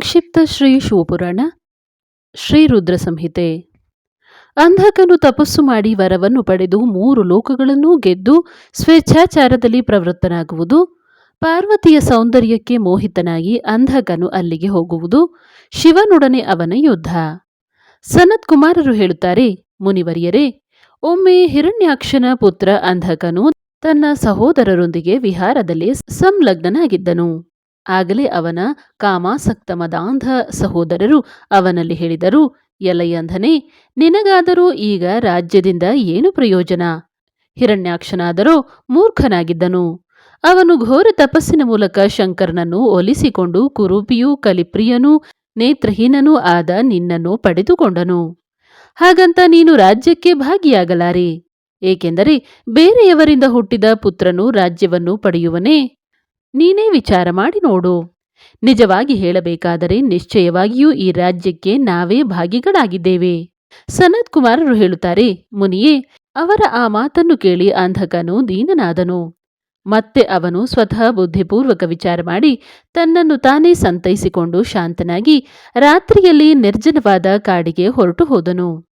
ಸಂಕ್ಷಿಪ್ತ ಶ್ರೀ ಶಿವಪುರಾಣ, ಶ್ರೀ ರುದ್ರ ಸಂಹಿತೆ. ಅಂಧಕನು ತಪಸ್ಸು ಮಾಡಿ ವರವನ್ನು ಪಡೆದು ಮೂರು ಲೋಕಗಳನ್ನೂ ಗೆದ್ದು ಸ್ವೇಚ್ಛಾಚಾರದಲ್ಲಿ ಪ್ರವೃತ್ತನಾಗುವುದು, ಪಾರ್ವತಿಯ ಸೌಂದರ್ಯಕ್ಕೆ ಮೋಹಿತನಾಗಿ ಅಂಧಕನು ಅಲ್ಲಿಗೆ ಹೋಗುವುದು ಶಿವನೊಡನೆ ಅವನ ಯುದ್ಧ. ಸನತ್ ಕುಮಾರರು ಹೇಳುತ್ತಾರೆ, ಮುನಿವರಿಯರೇ, ಒಮ್ಮೆ ಹಿರಣ್ಯಾಕ್ಷನ ಪುತ್ರ ಅಂಧಕನು ತನ್ನ ಸಹೋದರರೊಂದಿಗೆ ವಿಹಾರದಲ್ಲಿ ಸಂಲಗ್ನನಾಗಿದ್ದನು. ಆಗಲೇ ಅವನ ಕಾಮಾಸಕ್ತ ಮದಾಂಧ ಸಹೋದರರು ಅವನಲ್ಲಿ ಹೇಳಿದರು, ಎಲೆಯಂಧನೇ, ನಿನಗಾದರೂ ಈಗ ರಾಜ್ಯದಿಂದ ಏನು ಪ್ರಯೋಜನ? ಹಿರಣ್ಯಾಕ್ಷನಾದರೋ ಮೂರ್ಖನಾಗಿದ್ದನು. ಅವನು ಘೋರ ತಪಸ್ಸಿನ ಮೂಲಕ ಶಂಕರನನ್ನು ಒಲಿಸಿಕೊಂಡು ಕುರೂಪಿಯೂ ಕಲಿಪ್ರಿಯನೂ ನೇತ್ರಹೀನನೂ ಆದ ನಿನ್ನನ್ನು ಪಡೆದುಕೊಂಡನು. ಹಾಗಂತ ನೀನು ರಾಜ್ಯಕ್ಕೆ ಭಾಗಿಯಾಗಲಾರೆ. ಏಕೆಂದರೆ ಬೇರೆಯವರಿಂದ ಹುಟ್ಟಿದ ಪುತ್ರನು ರಾಜ್ಯವನ್ನು ಪಡೆಯುವನೇ. ನೀನೇ ವಿಚಾರ ಮಾಡಿ ನೋಡು. ನಿಜವಾಗಿ ಹೇಳಬೇಕಾದರೆ ನಿಶ್ಚಯವಾಗಿಯೂ ಈ ರಾಜ್ಯಕ್ಕೆ ನಾವೇ ಭಾಗಿಗಳಾಗಿದ್ದೇವೆ. ಸನತ್ ಕುಮಾರರು ಹೇಳುತ್ತಾರೆ, ಮುನಿಯೇ, ಅವರ ಆ ಮಾತನ್ನು ಕೇಳಿ ಅಂಧಕನು ದೀನನಾದನು. ಮತ್ತೆ ಅವನು ಸ್ವತಃ ಬುದ್ಧಿಪೂರ್ವಕ ವಿಚಾರ ಮಾಡಿ ತನ್ನನ್ನು ತಾನೇ ಸಂತೈಸಿಕೊಂಡು ಶಾಂತನಾಗಿ ರಾತ್ರಿಯಲ್ಲಿ ನಿರ್ಜನವಾದ ಕಾಡಿಗೆ ಹೊರಟು ಹೋದನು.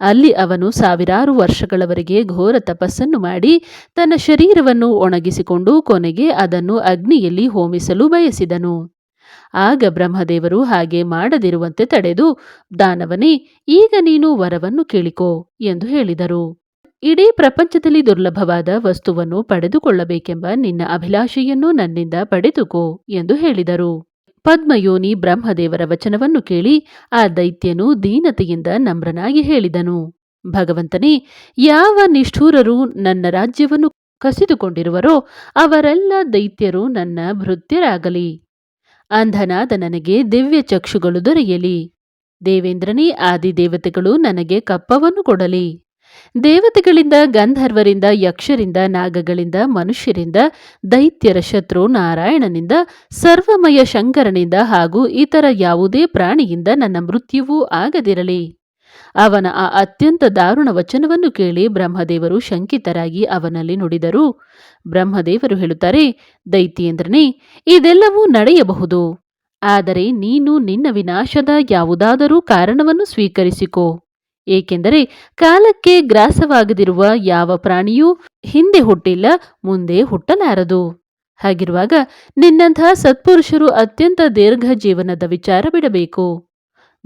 ಅಲ್ಲಿ ಅವನು ಸಾವಿರಾರು ವರ್ಷಗಳವರೆಗೆ ಘೋರ ತಪಸ್ಸನ್ನು ಮಾಡಿ ತನ್ನ ಶರೀರವನ್ನು ಒಣಗಿಸಿಕೊಂಡು ಕೊನೆಗೆ ಅದನ್ನು ಅಗ್ನಿಯಲ್ಲಿ ಹೋಮಿಸಲು ಬಯಸಿದನು. ಆಗ ಬ್ರಹ್ಮದೇವರು ಹಾಗೆ ಮಾಡದಿರುವಂತೆ ತಡೆದು, ದಾನವನೇ, ಈಗ ನೀನು ವರವನ್ನು ಕೇಳಿಕೋ ಎಂದು ಹೇಳಿದರು. ಇಡೀ ಪ್ರಪಂಚದಲ್ಲಿ ದುರ್ಲಭವಾದ ವಸ್ತುವನ್ನು ಪಡೆದುಕೊಳ್ಳಬೇಕೆಂಬ ನಿನ್ನ ಅಭಿಲಾಷೆಯನ್ನು ನನ್ನಿಂದ ಪಡೆದುಕೋ ಎಂದು ಹೇಳಿದರು. ಪದ್ಮಯೋನಿ ಬ್ರಹ್ಮದೇವರ ವಚನವನ್ನು ಕೇಳಿ ಆ ದೈತ್ಯನು ದೀನತೆಯಿಂದ ನಮ್ರನಾಗಿ ಹೇಳಿದನು. ಭಗವಂತನೇ, ಯಾವ ನಿಷ್ಠೂರರು ನನ್ನ ರಾಜ್ಯವನ್ನು ಕಸಿದುಕೊಂಡಿರುವರೋ ಅವರೆಲ್ಲ ದೈತ್ಯರು ನನ್ನ ಭೃತ್ಯರಾಗಲಿ. ಅಂಧನಾದ ನನಗೆ ದಿವ್ಯ ಚಕ್ಷುಗಳು ದೊರೆಯಲಿ. ದೇವೇಂದ್ರನೇ, ಆದಿದೇವತೆಗಳು ನನಗೆ ಕಪ್ಪವನ್ನು ಕೊಡಲಿ. ದೇವತೆಗಳಿಂದ ಗಂಧರ್ವರಿಂದ, ಯಕ್ಷರಿಂದ, ನಾಗಗಳಿಂದ, ಮನುಷ್ಯರಿಂದ, ದೈತ್ಯರ ಶತ್ರು ನಾರಾಯಣನಿಂದ, ಸರ್ವಮಯ ಶಂಕರನಿಂದ ಹಾಗೂ ಇತರ ಯಾವುದೇ ಪ್ರಾಣಿಯಿಂದ ನನ್ನ ಮೃತ್ಯುವೂ ಆಗದಿರಲಿ. ಅವನ ಆ ಅತ್ಯಂತ ದಾರುಣ ವಚನವನ್ನು ಕೇಳಿ ಬ್ರಹ್ಮದೇವರು ಶಂಕಿತರಾಗಿ ಅವನಲ್ಲಿ ನುಡಿದರು. ಬ್ರಹ್ಮದೇವರು ಹೇಳುತ್ತಾರೆ, ದೈತ್ಯೇಂದ್ರನೇ, ಇದೆಲ್ಲವೂ ನಡೆಯಬಹುದು. ಆದರೆ ನೀನು ನಿನ್ನ ವಿನಾಶದ ಯಾವುದಾದರೂ ಕಾರಣವನ್ನು ಸ್ವೀಕರಿಸಿಕೋ. ಏಕೆಂದರೆ ಕಾಲಕ್ಕೆ ಗ್ರಾಸವಾಗದಿರುವ ಯಾವ ಪ್ರಾಣಿಯೂ ಹಿಂದೆ ಹುಟ್ಟಿಲ್ಲ, ಮುಂದೆ ಹುಟ್ಟಲಾರದು. ಹಾಗಿರುವಾಗ ನಿನ್ನಂಥ ಸತ್ಪುರುಷರು ಅತ್ಯಂತ ದೀರ್ಘ ಜೀವನದ ವಿಚಾರ ಬಿಡಬೇಕು.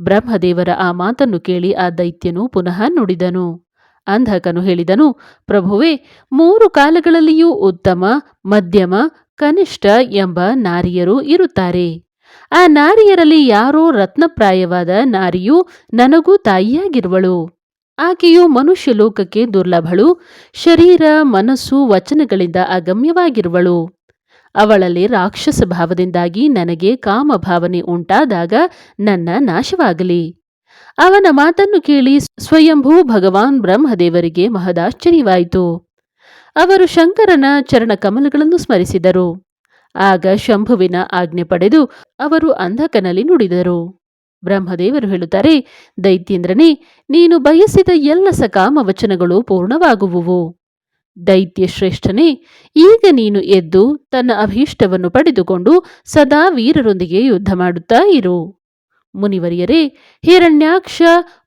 ಬ್ರಹ್ಮದೇವರ ಆ ಮಾತನ್ನು ಕೇಳಿ ಆ ದೈತ್ಯನು ಪುನಃ ನುಡಿದನು. ಅಂಧಕನು ಹೇಳಿದನು, ಪ್ರಭುವೆ, ಮೂರು ಕಾಲಗಳಲ್ಲಿಯೂ ಉತ್ತಮ, ಮಧ್ಯಮ, ಕನಿಷ್ಠ ಎಂಬ ನಾರಿಯರು ಇರುತ್ತಾರೆ. ಆ ನಾರಿಯರಲ್ಲಿ ಯಾರೋ ರತ್ನಪ್ರಾಯವಾದ ನಾರಿಯು ನನಗೂ ತಾಯಿಯಾಗಿರುವಳು. ಆಕೆಯು ಮನುಷ್ಯ ಲೋಕಕ್ಕೆ ದುರ್ಲಭಳು, ಶರೀರ, ಮನಸ್ಸು, ವಚನಗಳಿಂದ ಅಗಮ್ಯವಾಗಿರುವಳು. ಅವಳಲ್ಲಿ ರಾಕ್ಷಸ ಭಾವದಿಂದಾಗಿ ನನಗೆ ಕಾಮಭಾವನೆ ಉಂಟಾದಾಗ ನನ್ನ ನಾಶವಾಗಲಿ. ಅವನ ಮಾತನ್ನು ಕೇಳಿ ಸ್ವಯಂಭೂ ಭಗವಾನ್ ಬ್ರಹ್ಮದೇವರಿಗೆ ಮಹದಾಶ್ಚರ್ಯವಾಯಿತು. ಅವರು ಶಂಕರನ ಚರಣಕಮಲಗಳನ್ನು ಸ್ಮರಿಸಿದರು. ಆಗ ಶಂಭುವಿನ ಆಜ್ಞೆ ಪಡೆದು ಅವರು ಅಂಧಕನಲ್ಲಿ ನುಡಿದರು. ಬ್ರಹ್ಮದೇವರು ಹೇಳುತ್ತಾರೆ, ದೈತ್ಯೇಂದ್ರನೇ, ನೀನು ಬಯಸಿದ ಎಲ್ಲ ಸಕಾಮ ವಚನಗಳು ಪೂರ್ಣವಾಗುವುವು. ದೈತ್ಯ ಶ್ರೇಷ್ಠನೇ ಈಗ ನೀನು ಎದ್ದು ತನ್ನ ಅಭೀಷ್ಟವನ್ನು ಪಡೆದುಕೊಂಡು ಸದಾ ವೀರರೊಂದಿಗೆ ಯುದ್ಧ ಮಾಡುತ್ತಾ ಇರು. ಮುನಿವರಿಯರೇ, ಹಿರಣ್ಯಾಕ್ಷ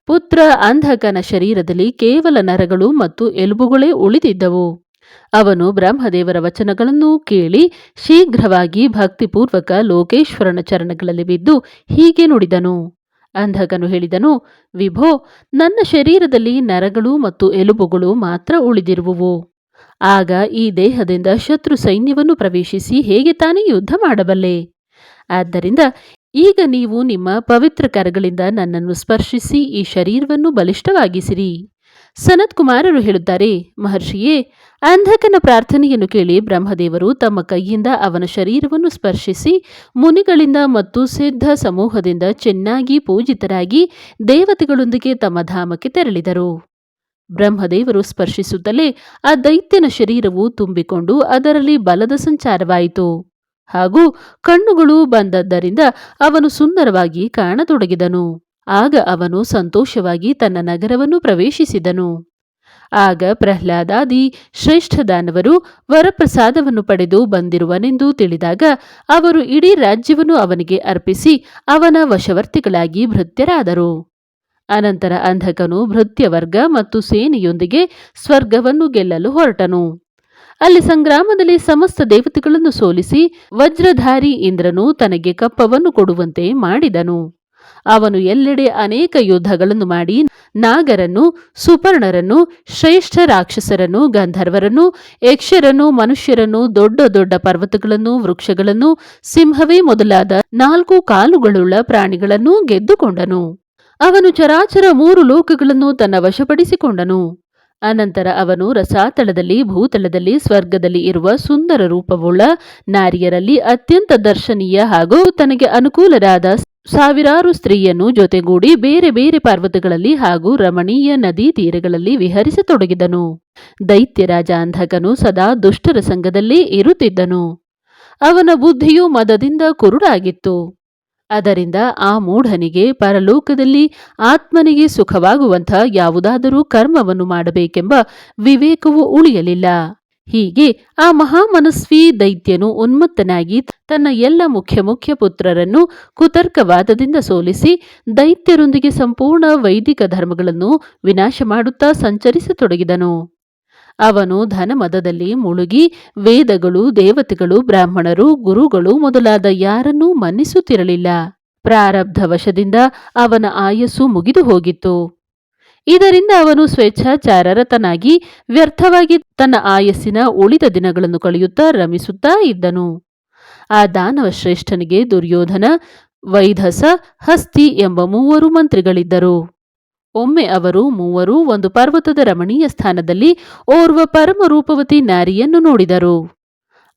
ಪುತ್ರ ಅಂಧಕನ ಶರೀರದಲ್ಲಿ ಕೇವಲ ನರಗಳು ಮತ್ತು ಎಲುಬುಗಳೇ ಉಳಿದಿದ್ದವು. ಅವನು ಬ್ರಹ್ಮದೇವರ ವಚನಗಳನ್ನು ಕೇಳಿ ಶೀಘ್ರವಾಗಿ ಭಕ್ತಿಪೂರ್ವಕ ಲೋಕೇಶ್ವರನ ಚರಣಗಳಲ್ಲಿ ಬಿದ್ದು ಹೀಗೆ ನುಡಿದನು. ಅಂಧಕನು ಹೇಳಿದನು, ವಿಭೋ, ನನ್ನ ಶರೀರದಲ್ಲಿ ನರಗಳು ಮತ್ತು ಎಲುಬುಗಳು ಮಾತ್ರ ಉಳಿದಿರುವುವು. ಆಗ ಈ ದೇಹದಿಂದ ಶತ್ರು ಸೈನ್ಯವನ್ನು ಪ್ರವೇಶಿಸಿ ಹೇಗೆ ತಾನೇ ಯುದ್ಧ ಮಾಡಬಲ್ಲೆ? ಆದ್ದರಿಂದ ಈಗ ನೀವು ನಿಮ್ಮ ಪವಿತ್ರ ಕರಗಳಿಂದ ನನ್ನನ್ನು ಸ್ಪರ್ಶಿಸಿ ಈ ಶರೀರವನ್ನು ಬಲಿಷ್ಠವಾಗಿಸಿರಿ. ಸನತ್ ಕುಮಾರರು ಹೇಳುತ್ತಾರೆ, ಮಹರ್ಷಿಯೇ, ಅಂಧಕನ ಪ್ರಾರ್ಥನೆಯನ್ನು ಕೇಳಿ ಬ್ರಹ್ಮದೇವರು ತಮ್ಮ ಕೈಯಿಂದ ಅವನ ಶರೀರವನ್ನು ಸ್ಪರ್ಶಿಸಿ ಮುನಿಗಳಿಂದ ಮತ್ತು ಸಿದ್ಧ ಸಮೂಹದಿಂದ ಚೆನ್ನಾಗಿ ಪೂಜಿತರಾಗಿ ದೇವತೆಗಳೊಂದಿಗೆ ತಮ್ಮ ಧಾಮಕ್ಕೆ ತೆರಳಿದರು. ಬ್ರಹ್ಮದೇವರು ಸ್ಪರ್ಶಿಸುತ್ತಲೇ ಆ ದೈತ್ಯನ ಶರೀರವು ತುಂಬಿಕೊಂಡು ಅದರಲ್ಲಿ ಬಲದ ಸಂಚಾರವಾಯಿತು. ಹಾಗೂ ಕಣ್ಣುಗಳು ಬಂದದ್ದರಿಂದ ಅವನು ಸುಂದರವಾಗಿ ಕಾಣತೊಡಗಿದನು. ಆಗ ಅವನು ಸಂತೋಷವಾಗಿ ತನ್ನ ನಗರವನ್ನು ಪ್ರವೇಶಿಸಿದನು. ಆಗ ಪ್ರಹ್ಲಾದಾದಿ ಶ್ರೇಷ್ಠ ದಾನವರು ವರಪ್ರಸಾದವನ್ನು ಪಡೆದು ಬಂದಿರುವನೆಂದು ತಿಳಿದಾಗ ಅವರು ಇಡೀ ರಾಜ್ಯವನ್ನು ಅವನಿಗೆ ಅರ್ಪಿಸಿ ಅವನ ವಶವರ್ತಿಗಳಾಗಿ ಭೃತ್ಯರಾದರು. ಅನಂತರ ಅಂಧಕನು ಭೃತ್ಯವರ್ಗ ಮತ್ತು ಸೇನೆಯೊಂದಿಗೆ ಸ್ವರ್ಗವನ್ನು ಗೆಲ್ಲಲು ಹೊರಟನು. ಅಲ್ಲಿ ಸಂಗ್ರಾಮದಲ್ಲಿ ಸಮಸ್ತ ದೇವತೆಗಳನ್ನು ಸೋಲಿಸಿ ವಜ್ರಧಾರಿ ಇಂದ್ರನು ತನಗೆ ಕಪ್ಪವನ್ನು ಕೊಡುವಂತೆ ಮಾಡಿದನು. ಅವನು ಎಲ್ಲೆಡೆ ಅನೇಕ ಯುದ್ಧಗಳನ್ನು ಮಾಡಿ ನಾಗರನ್ನು, ಸುಪರ್ಣರನ್ನು, ಶ್ರೇಷ್ಠ ರಾಕ್ಷಸರನ್ನು, ಗಂಧರ್ವರನ್ನು, ಯಕ್ಷರನ್ನು, ಮನುಷ್ಯರನ್ನು, ದೊಡ್ಡ ದೊಡ್ಡ ಪರ್ವತಗಳನ್ನು, ವೃಕ್ಷಗಳನ್ನು, ಸಿಂಹವೇ ಮೊದಲಾದ ನಾಲ್ಕು ಕಾಲುಗಳುಳ್ಳ ಪ್ರಾಣಿಗಳನ್ನು ಗೆದ್ದುಕೊಂಡನು. ಅವನು ಚರಾಚರ ಮೂರು ಲೋಕಗಳನ್ನು ತನ್ನ ವಶಪಡಿಸಿಕೊಂಡನು. ಅನಂತರ ಅವನು ರಸಾತಳದಲ್ಲಿ, ಭೂತಳದಲ್ಲಿ, ಸ್ವರ್ಗದಲ್ಲಿ ಇರುವ ಸುಂದರ ರೂಪವುಳ್ಳ ನಾರಿಯರಲ್ಲಿ ಅತ್ಯಂತ ದರ್ಶನೀಯ ಹಾಗೂ ತನಗೆ ಅನುಕೂಲರಾದ ಸಾವಿರಾರು ಸ್ತ್ರೀಯನ್ನು ಜೊತೆಗೂಡಿ ಬೇರೆ ಬೇರೆ ಪರ್ವತಗಳಲ್ಲಿ ಹಾಗೂ ರಮಣೀಯ ನದಿ ತೀರಗಳಲ್ಲಿ ವಿಹರಿಸತೊಡಗಿದನು. ದೈತ್ಯರಾಜ ಅಂಧಕನು ಸದಾ ದುಷ್ಟರ ಸಂಘದಲ್ಲೇ ಇರುತ್ತಿದ್ದನು. ಅವನ ಬುದ್ಧಿಯು ಮದದಿಂದ ಕುರುಡಾಗಿತ್ತು. ಅದರಿಂದ ಆ ಮೂಢನಿಗೆ ಪರಲೋಕದಲ್ಲಿ ಆತ್ಮನಿಗೆ ಸುಖವಾಗುವಂಥ ಯಾವುದಾದರೂ ಕರ್ಮವನ್ನು ಮಾಡಬೇಕೆಂಬ ವಿವೇಕವು ಉಳಿಯಲಿಲ್ಲ. ಹೀಗೆ ಆ ಮಹಾಮನಸ್ವಿ ದೈತ್ಯನು ಉನ್ಮತ್ತನಾಗಿ ತನ್ನ ಎಲ್ಲ ಮುಖ್ಯ ಮುಖ್ಯ ಪುತ್ರರನ್ನು ಕುತರ್ಕವಾದದಿಂದ ಸೋಲಿಸಿ ದೈತ್ಯರೊಂದಿಗೆ ಸಂಪೂರ್ಣ ವೈದಿಕ ಧರ್ಮಗಳನ್ನು ವಿನಾಶ ಮಾಡುತ್ತಾ ಸಂಚರಿಸತೊಡಗಿದನು. ಅವನು ಧನಮದದಲ್ಲಿ ಮುಳುಗಿ ವೇದಗಳು, ದೇವತೆಗಳು, ಬ್ರಾಹ್ಮಣರು, ಗುರುಗಳು ಮೊದಲಾದ ಯಾರನ್ನೂ ಮನ್ನಿಸುತ್ತಿರಲಿಲ್ಲ. ಪ್ರಾರಬ್ಧ ವಶದಿಂದ ಅವನ ಆಯಸ್ಸು ಮುಗಿದು ಹೋಗಿತ್ತು ಇದರಿಂದ ಅವನು ಸ್ವೇಚ್ಛಾಚಾರರತನಾಗಿ ವ್ಯರ್ಥವಾಗಿ ತನ್ನ ಆಯಸ್ಸಿನ ಉಳಿದ ದಿನಗಳನ್ನು ಕಳೆಯುತ್ತಾ ರಮಿಸುತ್ತಾ ಇದ್ದನು. ಆ ದಾನವ ಶ್ರೇಷ್ಠನಿಗೆ ದುರ್ಯೋಧನ, ವೈಧಸ, ಹಸ್ತಿ ಎಂಬ ಮೂವರು ಮಂತ್ರಿಗಳಿದ್ದರು. ಒಮ್ಮೆ ಅವರು ಮೂವರು ಒಂದು ಪರ್ವತದ ರಮಣೀಯ ಸ್ಥಾನದಲ್ಲಿ ಓರ್ವ ಪರಮ ರೂಪವತಿ ನಾರಿಯನ್ನು ನೋಡಿದರು.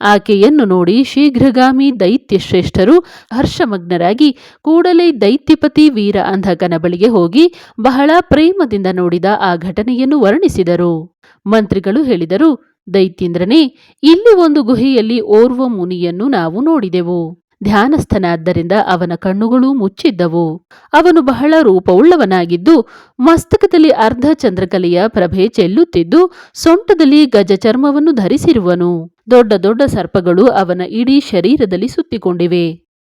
ಆಕೆಯನ್ನು ನೋಡಿ ಶೀಘ್ರಗಾಮಿ ದೈತ್ಯ ಶ್ರೇಷ್ಠರು ಹರ್ಷಮಗ್ನರಾಗಿ ಕೂಡಲೇ ದೈತ್ಯಪತಿ ವೀರ ಅಂಧಕನ ಬಳಿಗೆ ಹೋಗಿ ಬಹಳ ಪ್ರೇಮದಿಂದ ನೋಡಿದ ಆ ಘಟನೆಯನ್ನು ವರ್ಣಿಸಿದರು. ಮಂತ್ರಿಗಳು ಹೇಳಿದರು, ದೈತ್ಯೇಂದ್ರನೇ, ಇಲ್ಲಿ ಒಂದು ಗುಹೆಯಲ್ಲಿ ಓರ್ವ ಮುನಿಯನ್ನು ನಾವು ನೋಡಿದೆವು. ಧ್ಯಾನಸ್ಥನಾದ್ದರಿಂದ ಅವನ ಕಣ್ಣುಗಳು ಮುಚ್ಚಿದ್ದವು. ಅವನು ಬಹಳ ರೂಪವುಳ್ಳವನಾಗಿದ್ದು, ಮಸ್ತಕದಲ್ಲಿ ಅರ್ಧ ಚಂದ್ರಕಲೆಯ ಪ್ರಭೆ ಚೆಲ್ಲುತ್ತಿದ್ದು, ಸೊಂಟದಲ್ಲಿ ಗಜ ಚರ್ಮವನ್ನು ಧರಿಸಿರುವನು. ದೊಡ್ಡ ದೊಡ್ಡ ಸರ್ಪಗಳು ಅವನ ಇಡೀ ಶರೀರದಲ್ಲಿ ಸುತ್ತಿಕೊಂಡಿವೆ.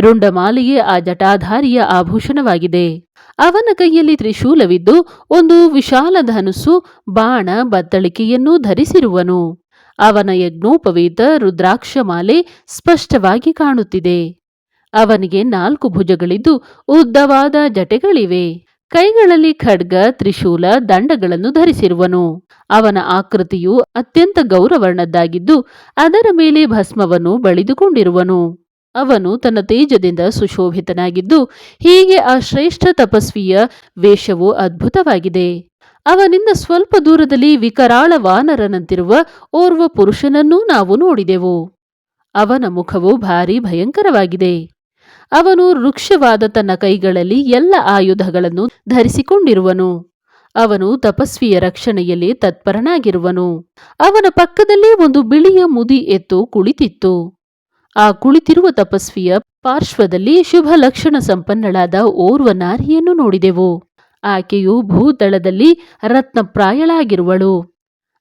ರುಂಡಮಾಲೆಯೇ ಆ ಜಟಾಧಾರಿಯ ಆಭೂಷಣವಾಗಿದೆ. ಅವನ ಕೈಯಲ್ಲಿ ತ್ರಿಶೂಲವಿದ್ದು, ಒಂದು ವಿಶಾಲ ಧನುಸ್ಸು, ಬಾಣ, ಬತ್ತಳಿಕೆಯನ್ನೂ ಧರಿಸಿರುವನು. ಅವನ ಯಜ್ಞೋಪವೀತ ರುದ್ರಾಕ್ಷಮಾಲೆ ಸ್ಪಷ್ಟವಾಗಿ ಕಾಣುತ್ತಿದೆ. ಅವನಿಗೆ ನಾಲ್ಕು ಭುಜಗಳಿದ್ದು ಉದ್ದವಾದ ಜಟೆಗಳಿವೆ. ಕೈಗಳಲ್ಲಿ ಖಡ್ಗ, ತ್ರಿಶೂಲ, ದಂಡಗಳನ್ನು ಧರಿಸಿರುವನು. ಅವನ ಆಕೃತಿಯು ಅತ್ಯಂತ ಗೌರವರ್ಣದ್ದಾಗಿದ್ದು ಅದರ ಮೇಲೆ ಭಸ್ಮವನ್ನು ಬಳಿದುಕೊಂಡಿರುವನು. ಅವನು ತನ್ನ ತೇಜದಿಂದ ಸುಶೋಭಿತನಾಗಿದ್ದು ಹೀಗೆ ಆ ಶ್ರೇಷ್ಠ ತಪಸ್ವಿಯ ವೇಷವು ಅದ್ಭುತವಾಗಿದೆ. ಅವನಿಂದ ಸ್ವಲ್ಪ ದೂರದಲ್ಲಿ ವಿಕರಾಳ ವಾನರನಂತಿರುವ ಓರ್ವ ಪುರುಷನನ್ನೂ ನಾವು ನೋಡಿದೆವು. ಅವನ ಮುಖವು ಭಾರಿ ಭಯಂಕರವಾಗಿದೆ. ಅವನು ವೃಕ್ಷವಾದ ತನ್ನ ಕೈಗಳಲ್ಲಿ ಎಲ್ಲ ಆಯುಧಗಳನ್ನು ಧರಿಸಿಕೊಂಡಿರುವನು. ಅವನು ತಪಸ್ವಿಯ ರಕ್ಷಣೆಯಲ್ಲಿ ತತ್ಪರನಾಗಿರುವನು. ಅವನ ಪಕ್ಕದಲ್ಲಿ ಒಂದು ಬಿಳಿಯ ಮುದಿ ಎತ್ತು ಕುಳಿತಿತ್ತು. ಆ ಕುಳಿತಿರುವ ತಪಸ್ವಿಯ ಪಾರ್ಶ್ವದಲ್ಲಿ ಶುಭ ಲಕ್ಷಣ ಸಂಪನ್ನಳಾದ ಓರ್ವ ನಾರಿಯನ್ನು ನೋಡಿದೆವು. ಆಕೆಯು ಭೂತಳದಲ್ಲಿ ರತ್ನಪ್ರಾಯಳಾಗಿರುವಳು.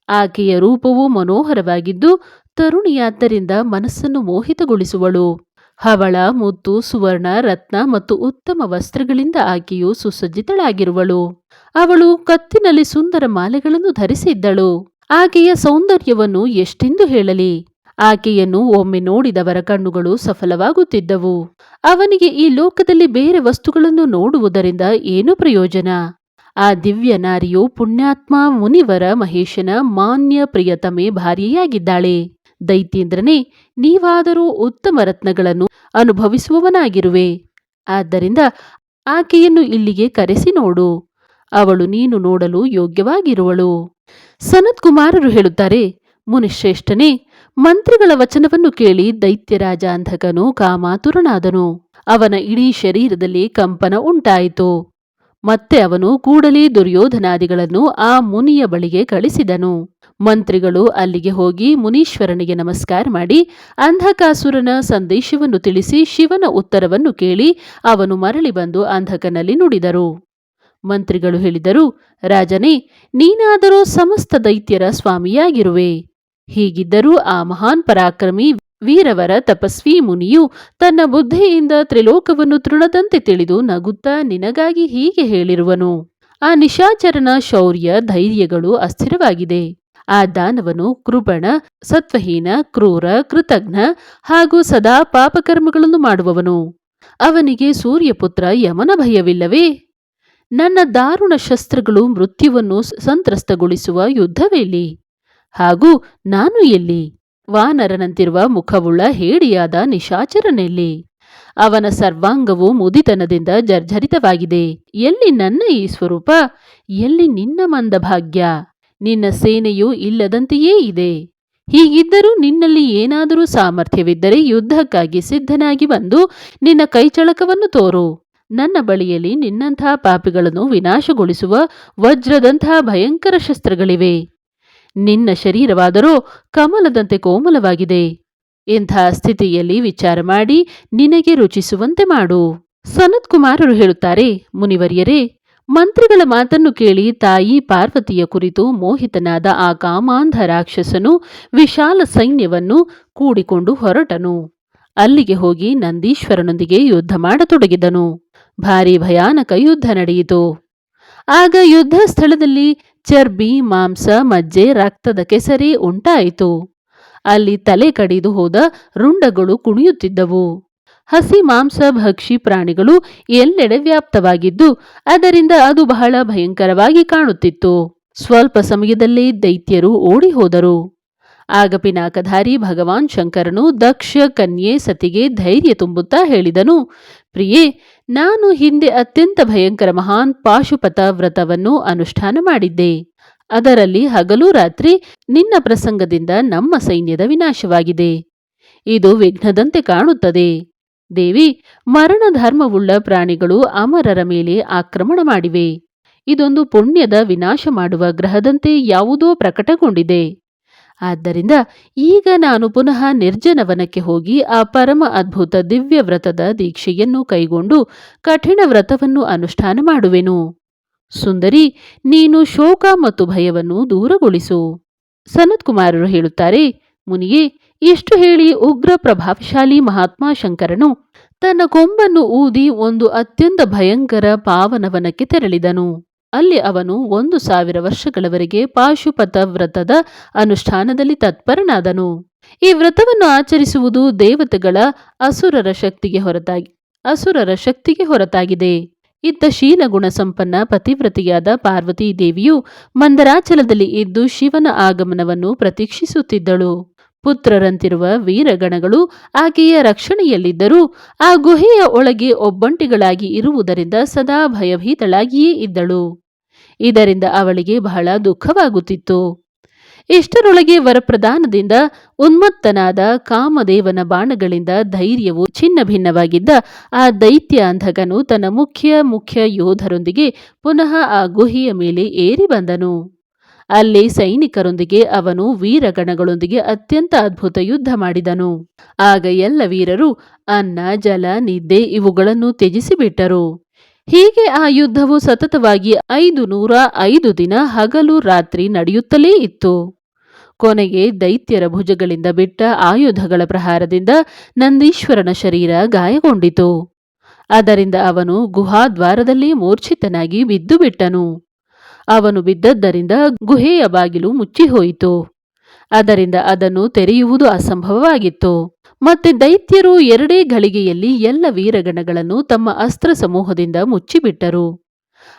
ಆಕೆಯ ರೂಪವು ಮನೋಹರವಾಗಿದ್ದು ತರುಣಿಯಾದ್ದರಿಂದ ಮನಸ್ಸನ್ನು ಮೋಹಿತಗೊಳಿಸುವಳು. ಹವಳ ಮುತ್ತು, ಸುವರ್ಣ, ರತ್ನ ಮತ್ತು ಉತ್ತಮ ವಸ್ತ್ರಗಳಿಂದ ಆಕೆಯು ಸುಸಜ್ಜಿತಳಾಗಿರುವಳು. ಅವಳು ಕತ್ತಿನಲ್ಲಿ ಸುಂದರ ಮಾಲೆಗಳನ್ನು ಧರಿಸಿದ್ದಳು. ಆಕೆಯ ಸೌಂದರ್ಯವನ್ನು ಎಷ್ಟೆಂದು ಹೇಳಲಿ. ಆಕೆಯನ್ನು ಒಮ್ಮೆ ನೋಡಿದವರ ಕಣ್ಣುಗಳು ಸಫಲವಾಗುತ್ತಿದ್ದವು. ಅವನಿಗೆ ಈ ಲೋಕದಲ್ಲಿ ಬೇರೆ ವಸ್ತುಗಳನ್ನು ನೋಡುವುದರಿಂದ ಏನು ಪ್ರಯೋಜನ. ಆ ದಿವ್ಯ ನಾರಿಯು ಪುಣ್ಯಾತ್ಮ ಮುನಿವರ ಮಹೇಶನ ಮಾನ್ಯ ಪ್ರಿಯತಮೆ ಭಾರ್ಯೆಯಾಗಿದ್ದಾಳೆ ದೈತೇಂದ್ರನೇ ನೀವಾದರೂ ಉತ್ತಮ ರತ್ನಗಳನ್ನು ಅನುಭವಿಸುವವನಾಗಿರುವೆ. ಆದ್ದರಿಂದ ಆಕೆಯನ್ನು ಇಲ್ಲಿಗೆ ಕರೆಸಿ ನೋಡು. ಅವಳು ನೀನು ನೋಡಲು ಯೋಗ್ಯವಾಗಿರುವಳು. ಸನತ್ ಕುಮಾರರು ಹೇಳುತ್ತಾರೆ, ಮುನಿಶ್ರೇಷ್ಠನೇ ಮಂತ್ರಿಗಳ ವಚನವನ್ನು ಕೇಳಿ ದೈತ್ಯರಾಜ ಅಂಧಕನು ಕಾಮಾತುರನಾದನು. ಅವನ ಇಡೀ ಶರೀರದಲ್ಲಿ ಕಂಪನ ಉಂಟಾಯಿತು. ಮತ್ತೆ ಅವನು ಕೂಡಲೇ ದುರ್ಯೋಧನಾದಿಗಳನ್ನು ಆ ಮುನಿಯ ಬಳಿಗೆ ಕಳಿಸಿದನು. ಮಂತ್ರಿಗಳು ಅಲ್ಲಿಗೆ ಹೋಗಿ ಮುನೀಶ್ವರನಿಗೆ ನಮಸ್ಕಾರ ಮಾಡಿ ಅಂಧಕಾಸುರನ ಸಂದೇಶವನ್ನು ತಿಳಿಸಿ ಶಿವನ ಉತ್ತರವನ್ನು ಕೇಳಿ ಅವನು ಮರಳಿ ಬಂದು ಅಂಧಕನಲ್ಲಿ ನುಡಿದರು. ಮಂತ್ರಿಗಳು ಹೇಳಿದರು, ರಾಜನೇ, ನೀನಾದರೂ ಸಮಸ್ತ ದೈತ್ಯರ ಸ್ವಾಮಿಯಾಗಿರುವೆ. ಹೀಗಿದ್ದರೂ ಆ ಮಹಾನ್ ಪರಾಕ್ರಮಿ ವೀರವರ ತಪಸ್ವಿ ಮುನಿಯು ತನ್ನ ಬುದ್ಧಿಯಿಂದ ತ್ರಿಲೋಕವನ್ನು ತೃಣದಂತೆ ತಿಳಿದು ನಗುತ್ತಾ ನಿನಗಾಗಿ ಹೀಗೆ ಹೇಳಿರುವನು. ಆ ನಿಶಾಚರಣ ಶೌರ್ಯ ಧೈರ್ಯಗಳು ಅಸ್ಥಿರವಾಗಿದೆ. ಆ ದಾನವನು ಕೃಪಣ, ಸತ್ವಹೀನ, ಕ್ರೂರ, ಕೃತಜ್ಞ ಹಾಗೂ ಸದಾ ಪಾಪಕರ್ಮಗಳನ್ನು ಮಾಡುವವನು. ಅವನಿಗೆ ಸೂರ್ಯಪುತ್ರ ಯಮನ ಭಯವಿಲ್ಲವೇ? ನನ್ನ ದಾರುಣ ಶಸ್ತ್ರಗಳು ಮೃತ್ಯುವನ್ನು ಸಂತ್ರಸ್ತಗೊಳಿಸುವ ಯುದ್ಧವೆಲ್ಲಿ ಹಾಗೂ ನಾನು ಎಲ್ಲಿ? ವಾನರನಂತಿರುವ ಮುಖವುಳ್ಳ ಹೇಡಿಯಾದ ನಿಶಾಚರನೆಲ್ಲಿ? ಅವನ ಸರ್ವಾಂಗವು ಮುದಿತನದಿಂದ ಜರ್ಜರಿತವಾಗಿದೆ. ಎಲ್ಲಿ ನನ್ನ ಈ ಸ್ವರೂಪ? ಎಲ್ಲಿ ನಿನ್ನ ಮಂದಭಾಗ್ಯ? ನಿನ್ನ ಸೇನೆಯು ಇಲ್ಲದಂತೆಯೇ ಇದೆ. ಹೀಗಿದ್ದರೂ ನಿನ್ನಲ್ಲಿ ಏನಾದರೂ ಸಾಮರ್ಥ್ಯವಿದ್ದರೆ ಯುದ್ಧಕ್ಕಾಗಿ ಸಿದ್ಧನಾಗಿ ಬಂದು ನಿನ್ನ ಕೈಚಳಕವನ್ನು ತೋರು. ನನ್ನ ಬಳಿಯಲ್ಲಿ ನಿನ್ನಂತಹ ಪಾಪಿಗಳನ್ನು ವಿನಾಶಗೊಳಿಸುವ ವಜ್ರದಂತಹ ಭಯಂಕರ ಶಸ್ತ್ರಗಳಿವೆ. ನಿನ್ನ ಶರೀರವಾದರೂ ಕಮಲದಂತೆ ಕೋಮಲವಾಗಿದೆ. ಇಂಥ ಸ್ಥಿತಿಯಲ್ಲಿ ವಿಚಾರ ಮಾಡಿ ನಿನಗೆ ರುಚಿಸುವಂತೆ ಮಾಡು. ಸನತ್ ಕುಮಾರರು ಹೇಳುತ್ತಾರೆ, ಮುನಿವರಿಯರೇ, ಮಂತ್ರಿಗಳ ಮಾತನ್ನು ಕೇಳಿ ತಾಯಿ ಪಾರ್ವತಿಯ ಕುರಿತು ಮೋಹಿತನಾದ ಆ ಕಾಮಾಂಧ ರಾಕ್ಷಸನು ವಿಶಾಲ ಸೈನ್ಯವನ್ನು ಕೂಡಿಕೊಂಡು ಹೊರಟನು. ಅಲ್ಲಿಗೆ ಹೋಗಿ ನಂದೀಶ್ವರನೊಂದಿಗೆ ಯುದ್ಧ ಮಾಡತೊಡಗಿದನು. ಭಾರಿ ಭಯಾನಕ ಯುದ್ಧ ನಡೆಯಿತು. ಆಗ ಯುದ್ಧ ಸ್ಥಳದಲ್ಲಿ ಚರ್ಬಿ ಮಾಂಸ, ಮಜ್ಜೆ, ರಕ್ತದ ಕೆಸರಿ ಉಂಟಾಯಿತು. ಅಲ್ಲಿ ತಲೆ ಕಡಿದು ಹೋದ ರುಂಡಗಳು ಕುಣಿಯುತ್ತಿದ್ದವು. ಹಸಿ ಮಾಂಸ ಭಕ್ಷಿ ಪ್ರಾಣಿಗಳು ಎಲ್ಲೆಡೆ ವ್ಯಾಪ್ತವಾಗಿದ್ದು, ಅದರಿಂದ ಅದು ಬಹಳ ಭಯಂಕರವಾಗಿ ಕಾಣುತ್ತಿತ್ತು. ಸ್ವಲ್ಪ ಸಮಯದಲ್ಲೇ ದೈತ್ಯರು ಓಡಿ ಹೋದರು ಆಗ ಪಿನಾಕಧಾರಿ ಭಗವಾನ್ ಶಂಕರನು ದಕ್ಷ ಕನ್ಯೆ ಸತಿಗೆ ಧೈರ್ಯ ತುಂಬುತ್ತಾ ಹೇಳಿದನು, ಪ್ರಿಯೇ ನಾನು ಹಿಂದೆ ಅತ್ಯಂತ ಭಯಂಕರ ಮಹಾನ್ ಪಾಶುಪತ ವ್ರತವನ್ನು ಅನುಷ್ಠಾನ ಮಾಡಿದ್ದೆ. ಅದರಲ್ಲಿ ಹಗಲು ರಾತ್ರಿ ನಿನ್ನ ಪ್ರಸಂಗದಿಂದ ನಮ್ಮ ಸೈನ್ಯದ ವಿನಾಶವಾಗಿದೆ. ಇದು ವಿಘ್ನದಂತೆ ಕಾಣುತ್ತದೆ. ದೇವಿ ಮರಣ ಧರ್ಮವುಳ್ಳ ಪ್ರಾಣಿಗಳು ಅಮರರ ಮೇಲೆ ಆಕ್ರಮಣ ಮಾಡಿವೆ. ಇದೊಂದು ಪುಣ್ಯದ ವಿನಾಶ ಮಾಡುವ ಗ್ರಹದಂತೆ ಯಾವುದೋ ಪ್ರಕಟಗೊಂಡಿದೆ. ಆದ್ದರಿಂದ ಈಗ ನಾನು ಪುನಃ ನಿರ್ಜನವನಕ್ಕೆ ಹೋಗಿ ಆ ಪರಮ ಅದ್ಭುತ ದಿವ್ಯ ವ್ರತದ ದೀಕ್ಷೆಯನ್ನು ಕೈಗೊಂಡು ಕಠಿಣ ವ್ರತವನ್ನು ಅನುಷ್ಠಾನ ಮಾಡುವೆನು. ಸುಂದರಿ, ನೀನು ಶೋಕ ಮತ್ತು ಭಯವನ್ನು ದೂರಗೊಳಿಸು. ಸನತ್ ಕುಮಾರರು ಹೇಳುತ್ತಾರೆ, ಮುನಿಯೇ, ಇಷ್ಟು ಹೇಳಿ ಉಗ್ರ ಪ್ರಭಾವಶಾಲಿ ಮಹಾತ್ಮ ಶಂಕರನು ತನ್ನ ಕೊಂಬನ್ನು ಊದಿ ಒಂದು ಅತ್ಯಂತ ಭಯಂಕರ ಪಾವನವನಕ್ಕೆ ತೆರಳಿದನು. ಅಲ್ಲಿ ಅವನು ಒಂದು ಸಾವಿರ ವರ್ಷಗಳವರೆಗೆ ಪಾಶುಪತ ವ್ರತದ ಅನುಷ್ಠಾನದಲ್ಲಿ ತತ್ಪರನಾದನು. ಈ ವ್ರತವನ್ನು ಆಚರಿಸುವುದು ದೇವತೆಗಳ ಅಸುರರ ಶಕ್ತಿಗೆ ಹೊರತಾಗಿ, ಅಸುರರ ಶಕ್ತಿಗೆ ಹೊರತಾಗಿದೆ. ಇದ್ದ ಶೀಲಗುಣ ಸಂಪನ್ನ ಪತಿವ್ರತಿಯಾದ ಪಾರ್ವತೀ ದೇವಿಯು ಮಂದರಾಚಲದಲ್ಲಿ ಇದ್ದು ಶಿವನ ಆಗಮನವನ್ನು ಪ್ರತೀಕ್ಷಿಸುತ್ತಿದ್ದಳು. ಪುತ್ರರಂತಿರುವ ವೀರಗಣಗಳು ಆಕೆಯ ರಕ್ಷಣೆಯಲ್ಲಿದ್ದರೂ ಆ ಗುಹೆಯ ಒಳಗೆ ಒಬ್ಬಂಟಿಗಳಾಗಿ ಇರುವುದರಿಂದ ಸದಾ ಭಯಭೀತಳಾಗಿಯೇ ಇದ್ದಳು. ಇದರಿಂದ ಅವಳಿಗೆ ಬಹಳ ದುಃಖವಾಗುತ್ತಿತ್ತು. ಇಷ್ಟರೊಳಗೆ ವರಪ್ರದಾನದಿಂದ ಉನ್ಮತ್ತನಾದ ಕಾಮದೇವನ ಬಾಣಗಳಿಂದ ಧೈರ್ಯವು ಛಿನ್ನ ಭಿನ್ನವಾಗಿದ್ದ ಆ ದೈತ್ಯ ಅಂಧಕನು ತನ್ನ ಮುಖ್ಯ ಮುಖ್ಯ ಯೋಧರೊಂದಿಗೆ ಪುನಃ ಆ ಗುಹೆಯ ಮೇಲೆ ಏರಿ ಬಂದನು. ಅಲ್ಲಿ ಸೈನಿಕರೊಂದಿಗೆ ಅವನು ವೀರಗಣಗಳೊಂದಿಗೆ ಅತ್ಯಂತ ಅದ್ಭುತ ಯುದ್ಧ ಮಾಡಿದನು. ಆಗ ಎಲ್ಲ ವೀರರು ಅನ್ನ, ಜಲ, ನಿದ್ದೆ ಇವುಗಳನ್ನು ತ್ಯಜಿಸಿಬಿಟ್ಟರು. ಹೀಗೆ ಆ ಯುದ್ಧವು ಸತತವಾಗಿ ಐದು ನೂರ ಐದು ದಿನ ಹಗಲು ರಾತ್ರಿ ನಡೆಯುತ್ತಲೇ ಇತ್ತು. ಕೊನೆಗೆ ದೈತ್ಯರ ಭುಜಗಳಿಂದ ಬಿಟ್ಟ ಆಯುಧಗಳ ಪ್ರಹಾರದಿಂದ ನಂದೀಶ್ವರನ ಶರೀರ ಗಾಯಗೊಂಡಿತು. ಅದರಿಂದ ಅವನು ಗುಹಾದ್ವಾರದಲ್ಲಿ ಮೂರ್ಛಿತನಾಗಿ ಬಿದ್ದು ಬಿಟ್ಟನು ಅವನು ಬಿದ್ದದ್ದರಿಂದ ಗುಹೆಯ ಬಾಗಿಲು ಮುಚ್ಚಿಹೋಯಿತು. ಅದರಿಂದ ಅದನ್ನು ತೆರೆಯುವುದು ಅಸಂಭವವಾಗಿತ್ತು. ಮತ್ತೆ ದೈತ್ಯರು ಎರಡೇ ಘಳಿಗೆಯಲ್ಲಿ ಎಲ್ಲ ವೀರಗಣಗಳನ್ನು ತಮ್ಮ ಅಸ್ತ್ರ ಸಮೂಹದಿಂದ ಮುಚ್ಚಿಬಿಟ್ಟರು.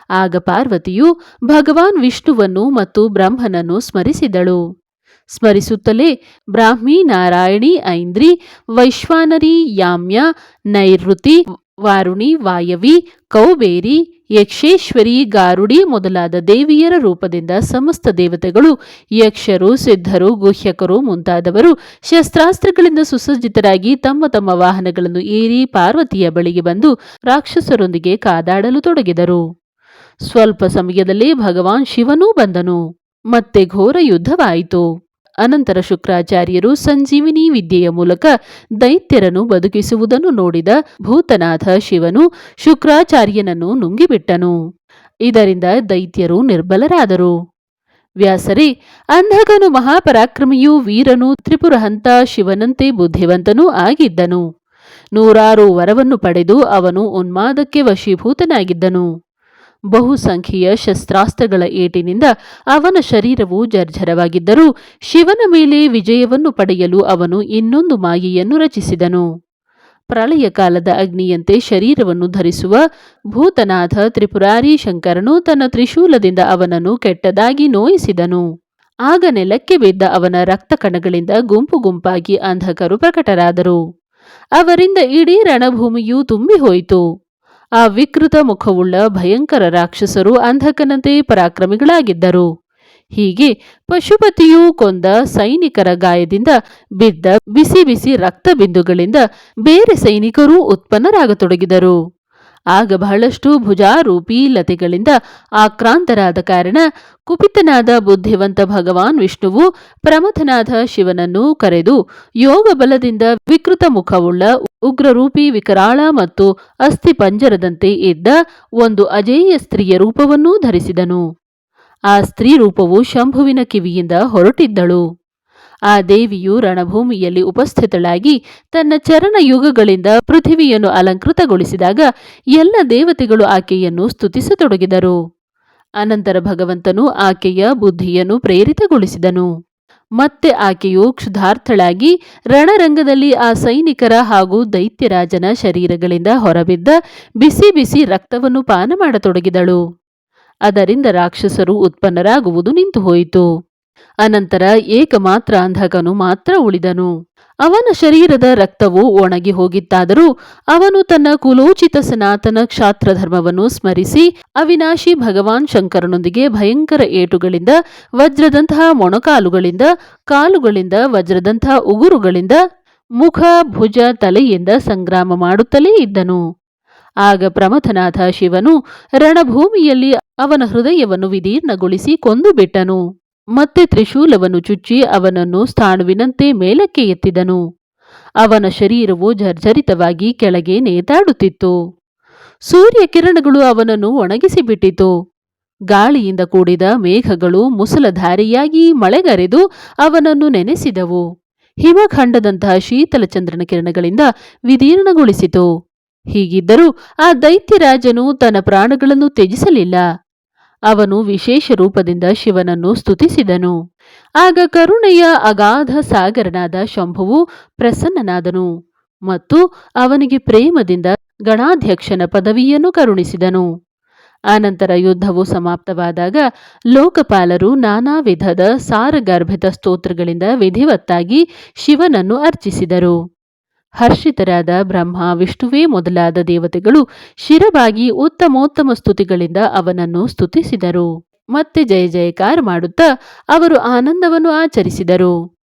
ಆಗ ಪಾರ್ವತಿಯು ಭಗವಾನ್ ವಿಷ್ಣುವನ್ನು ಮತ್ತು ಬ್ರಹ್ಮನನ್ನು ಸ್ಮರಿಸಿದಳು. ಸ್ಮರಿಸುತ್ತಲೇ ಬ್ರಾಹ್ಮಿ ನಾರಾಯಣಿ ಐಂದ್ರಿ, ವೈಶ್ವಾನರಿ ಯಾಮ್ಯ, ನೈಋತಿ ವಾರುಣಿ, ವಾಯವಿ, ಕೌಬೇರಿ ಯಕ್ಷೇಶ್ವರಿ ಗಾರುಡಿ ಮೊದಲಾದ ದೇವಿಯರ ರೂಪದಿಂದ ಸಮಸ್ತ ದೇವತೆಗಳು, ಯಕ್ಷರು, ಸಿದ್ಧರು, ಗುಹ್ಯಕರು ಮುಂತಾದವರು ಶಸ್ತ್ರಾಸ್ತ್ರಗಳಿಂದ ಸುಸಜ್ಜಿತರಾಗಿ ತಮ್ಮ ತಮ್ಮ ವಾಹನಗಳನ್ನು ಏರಿ ಪಾರ್ವತಿಯ ಬಳಿಗೆ ಬಂದು ರಾಕ್ಷಸರೊಂದಿಗೆ ಕಾದಾಡಲು ತೊಡಗಿದರು. ಸ್ವಲ್ಪ ಸಮಯದಲ್ಲೇ ಭಗವಾನ್ ಶಿವನೂ ಬಂದನು. ಮತ್ತೆ ಘೋರ ಯುದ್ಧವಾಯಿತು. ಅನಂತರ ಶುಕ್ರಾಚಾರ್ಯರು ಸಂಜೀವಿನಿ ವಿದ್ಯೆಯ ಮೂಲಕ ದೈತ್ಯರನ್ನು ಬದುಕಿಸುವುದನ್ನು ನೋಡಿದ ಭೂತನಾಥ ಶಿವನು ಶುಕ್ರಾಚಾರ್ಯನನ್ನು ನುಂಗಿಬಿಟ್ಟನು. ಇದರಿಂದ ದೈತ್ಯರು ನಿರ್ಬಲರಾದರು. ವ್ಯಾಸರಿ ಅಂಧಕನು ಮಹಾಪರಾಕ್ರಮಿಯೂ ವೀರನು ತ್ರಿಪುರಹಂತ ಶಿವನಂತೆ ಬುದ್ಧಿವಂತನೂ ಆಗಿದ್ದನು. ನೂರಾರು ವರವನ್ನು ಪಡೆದು ಅವನು ಉನ್ಮಾದಕ್ಕೆ ವಶೀಭೂತನಾಗಿದ್ದನು. ಬಹುಸಂಖ್ಯೆಯ ಶಸ್ತ್ರಾಸ್ತ್ರಗಳ ಏಟಿನಿಂದ ಅವನ ಶರೀರವು ಜರ್ಜರವಾಗಿದ್ದರೂ ಶಿವನ ಮೇಲೆ ವಿಜಯವನ್ನು ಪಡೆಯಲು ಅವನು ಇನ್ನೊಂದು ಮಾಯೆಯನ್ನು ರಚಿಸಿದನು. ಪ್ರಳಯ ಕಾಲದ ಅಗ್ನಿಯಂತೆ ಶರೀರವನ್ನು ಧರಿಸುವ ಭೂತನಾಥ ತ್ರಿಪುರಾರಿ ಶಂಕರನು ತನ್ನ ತ್ರಿಶೂಲದಿಂದ ಅವನನ್ನು ಕೆಟ್ಟದಾಗಿ ನೋಯಿಸಿದನು. ಆಗ ನೆಲಕ್ಕೆ ಬಿದ್ದ ಅವನ ರಕ್ತ ಕಣಗಳಿಂದ ಗುಂಪು ಗುಂಪಾಗಿ ಅಂಧಕರು ಪ್ರಕಟರಾದರು. ಅವರಿಂದ ಇಡೀ ರಣಭೂಮಿಯು ತುಂಬಿ ಹೋಯಿತು ಆ ವಿಕೃತ ಮುಖವುಳ್ಳ ಭಯಂಕರ ರಾಕ್ಷಸರು ಅಂಧಕನಂತೆ ಪರಾಕ್ರಮಿಗಳಾಗಿದ್ದರು. ಹೀಗೆ ಪಶುಪತಿಯು ಕೊಂದ ಸೈನಿಕರ ಗಾಯದಿಂದ ಬಿದ್ದ ಬಿಸಿ ಬಿಸಿ ರಕ್ತ ಬಿಂದುಗಳಿಂದ ಬೇರೆ ಸೈನಿಕರೂ ಉತ್ಪನ್ನರಾಗತೊಡಗಿದರು. ಆಗ ಬಹಳಷ್ಟು ಭುಜಾರೂಪಿ ಲತೆಗಳಿಂದ ಆಕ್ರಾಂತರಾದ ಕಾರಣ ಕುಪಿತನಾದ ಬುದ್ಧಿವಂತ ಭಗವಾನ್ ವಿಷ್ಣುವು ಪ್ರಮಥನಾದ ಶಿವನನ್ನು ಕರೆದು ಯೋಗ ಬಲದಿಂದ ವಿಕೃತ ಮುಖವುಳ್ಳ ಉಗ್ರರೂಪಿ ವಿಕರಾಳ ಮತ್ತು ಅಸ್ಥಿ ಪಂಜರದಂತೆ ಇದ್ದ ಒಂದು ಅಜೇಯ ಸ್ತ್ರೀಯ ರೂಪವನ್ನೂ ಧರಿಸಿದನು. ಆ ಸ್ತ್ರೀ ರೂಪವು ಶಂಭುವಿನ ಕಿವಿಯಿಂದ ಹೊರಟಿದ್ದಳು. ಆ ದೇವಿಯು ರಣಭೂಮಿಯಲ್ಲಿ ಉಪಸ್ಥಿತಳಾಗಿ ತನ್ನ ಚರಣ ಯುಗಗಳಿಂದ ಪೃಥಿವಿಯನ್ನು ಅಲಂಕೃತಗೊಳಿಸಿದಾಗ ಎಲ್ಲ ದೇವತೆಗಳು ಆಕೆಯನ್ನು ಸ್ತುತಿಸತೊಡಗಿದರು. ಅನಂತರ ಭಗವಂತನು ಆಕೆಯ ಬುದ್ಧಿಯನ್ನು ಪ್ರೇರಿತಗೊಳಿಸಿದನು. ಮತ್ತೆ ಆಕೆಯು ಕ್ಷುಧಾರ್ಥಳಾಗಿ ರಣರಂಗದಲ್ಲಿ ಆ ಸೈನಿಕರ ಹಾಗೂ ದೈತ್ಯರಾಜನ ಶರೀರಗಳಿಂದ ಹೊರಬಿದ್ದ ಬಿಸಿ ಬಿಸಿ ರಕ್ತವನ್ನು ಪಾನ ಮಾಡತೊಡಗಿದಳು ಅದರಿಂದ ರಾಕ್ಷಸರು ಉತ್ಪನ್ನರಾಗುವುದು ನಿಂತು ಹೋಯಿತು ಅನಂತರ ಏಕಮಾತ್ರ ಅಂಧಕನು ಮಾತ್ರ ಉಳಿದನು. ಅವನ ಶರೀರದ ರಕ್ತವು ಒಣಗಿ ಹೋಗಿತ್ತಾದರೂ ಅವನು ತನ್ನ ಕುಲೋಚಿತ ಸನಾತನ ಕ್ಷಾತ್ರ ಧರ್ಮವನ್ನು ಸ್ಮರಿಸಿ ಅವಿನಾಶಿ ಭಗವಾನ್ ಶಂಕರನೊಂದಿಗೆ ಭಯಂಕರ ಏಟುಗಳಿಂದ, ವಜ್ರದಂತಹ ಮೊಣಕಾಲುಗಳಿಂದ, ಕಾಲುಗಳಿಂದ, ವಜ್ರದಂತಹ ಉಗುರುಗಳಿಂದ, ಮುಖ, ಭುಜ, ತಲೆಯಿಂದ ಸಂಗ್ರಾಮ ಮಾಡುತ್ತಲೇ ಇದ್ದನು. ಆಗ ಪ್ರಮಥನಾಥ ಶಿವನು ರಣಭೂಮಿಯಲ್ಲಿ ಅವನ ಹೃದಯವನ್ನು ವಿದೀರ್ಣಗೊಳಿಸಿ ಕೊಂದು ಬಿಟ್ಟನು ಮತ್ತೆ ತ್ರಿಶೂಲವನ್ನು ಚುಚ್ಚಿ ಅವನನ್ನು ಸ್ಥಾಣುವಿನಂತೆ ಮೇಲಕ್ಕೆ ಎತ್ತಿದನು. ಅವನ ಶರೀರವು ಜರ್ಜರಿತವಾಗಿ ಕೆಳಗೆ ನೇತಾಡುತ್ತಿತ್ತು. ಸೂರ್ಯ ಕಿರಣಗಳು ಅವನನ್ನು ಒಣಗಿಸಿಬಿಟ್ಟಿತು. ಗಾಳಿಯಿಂದ ಕೂಡಿದ ಮೇಘಗಳು ಮುಸಲಧಾರಿಯಾಗಿ ಮಳೆಗರೆದು ಅವನನ್ನು ನೆನೆಸಿದವು. ಹಿಮಖಂಡದಂತಹ ಶೀತಲ ಚಂದ್ರನ ಕಿರಣಗಳಿಂದ ವಿದೀರ್ಣಗೊಳಿಸಿತು. ಹೀಗಿದ್ದರೂ ಆ ದೈತ್ಯರಾಜನು ತನ್ನ ಪ್ರಾಣಗಳನ್ನು ತ್ಯಜಿಸಲಿಲ್ಲ. ಅವನು ವಿಶೇಷ ರೂಪದಿಂದ ಶಿವನನ್ನು ಸ್ತುತಿಸಿದನು. ಆಗ ಕರುಣೆಯ ಅಗಾಧ ಸಾಗರನಾದ ಶಂಭುವು ಪ್ರಸನ್ನನಾದನು ಮತ್ತು ಅವನಿಗೆ ಪ್ರೇಮದಿಂದ ಗಣಾಧ್ಯಕ್ಷನ ಪದವಿಯನ್ನು ಕರುಣಿಸಿದನು. ಆನಂತರ ಯುದ್ಧವು ಸಮಾಪ್ತವಾದಾಗ ಲೋಕಪಾಲರು ನಾನಾ ವಿಧದ ಸಾರಗರ್ಭಿತ ಸ್ತೋತ್ರಗಳಿಂದ ವಿಧಿವತ್ತಾಗಿ ಶಿವನನ್ನು ಅರ್ಚಿಸಿದರು. ಹರ್ಷಿತರಾದ ಬ್ರಹ್ಮ, ವಿಷ್ಣುವೇ ಮೊದಲಾದ ದೇವತೆಗಳು ಶಿರವಾಗಿ ಉತ್ತಮೋತ್ತಮ ಸ್ತುತಿಗಳಿಂದ ಅವನನ್ನು ಸ್ತುತಿಸಿದರು. ಮತ್ತೆ ಜಯ ಜಯಕಾರ ಮಾಡುತ್ತಾ ಅವರು ಆನಂದವನ್ನು ಆಚರಿಸಿದರು.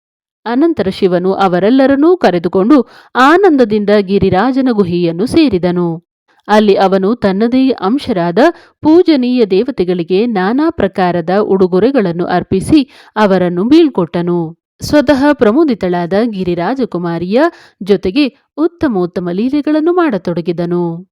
ಅನಂತರ ಶಿವನು ಅವರೆಲ್ಲರನ್ನೂ ಕರೆದುಕೊಂಡು ಆನಂದದಿಂದ ಗಿರಿರಾಜನ ಗುಹಿಯನ್ನು ಸೇರಿದನು. ಅಲ್ಲಿ ಅವನು ತನ್ನದೇ ಅಂಶರಾದ ಪೂಜನೀಯ ದೇವತೆಗಳಿಗೆ ನಾನಾ ಪ್ರಕಾರದ ಉಡುಗೊರೆಗಳನ್ನು ಅರ್ಪಿಸಿ ಅವರನ್ನು ಬೀಳ್ಕೊಟ್ಟನು. ಸ್ವತಃ ಪ್ರಮೋದಿತಳಾದ ಗಿರಿರಾಜಕುಮಾರಿಯ ಜೊತೆಗೆ ಉತ್ತಮೋತ್ತಮ ಲೀಲೆಗಳನ್ನು ಮಾಡತೊಡಗಿದನು.